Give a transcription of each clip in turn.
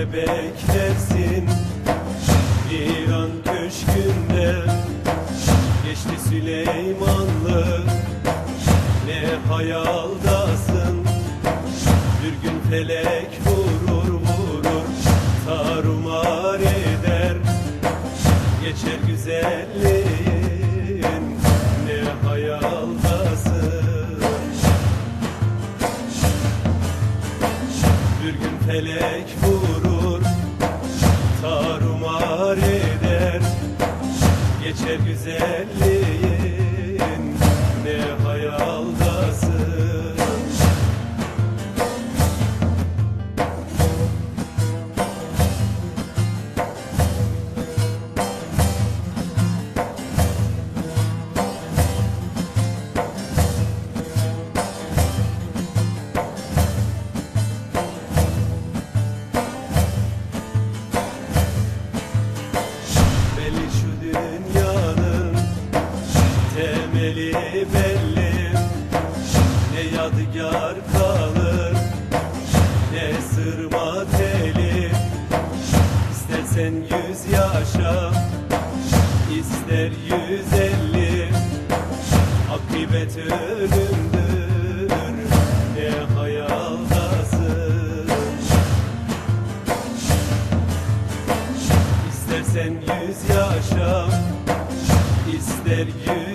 ne beklersin Bir an köşkünde Geçti Süleymanlı. Ne hayaldasın? Bir gün felek vurur vurur Tarumar eder. Geçer güzelliğin Ne hayaldasın? Bir gün felek vurur Geçer güzelliğin temeli belli. Ne yadigar kalır ne sırma İstersen yüz yaşa ister yüz elli. Akıbet ölümdür ne hayaldasın İstersen yüz yaşa ister yüz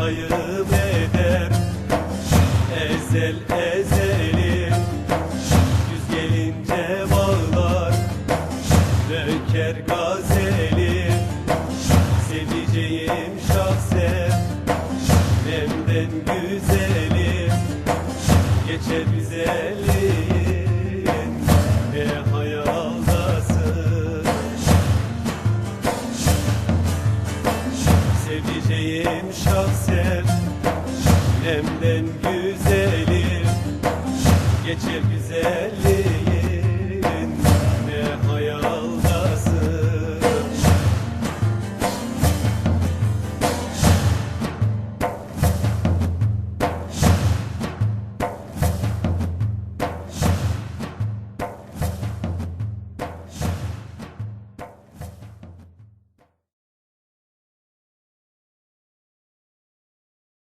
Şahatayım eder. Ezel ezelim Yüz gelince Döker gazeli Seveceğim şahsen. Benden güzelim Geçer güzelliğin Sevdiceğim şahsen Nemden güzelim. Geçer güzelliğin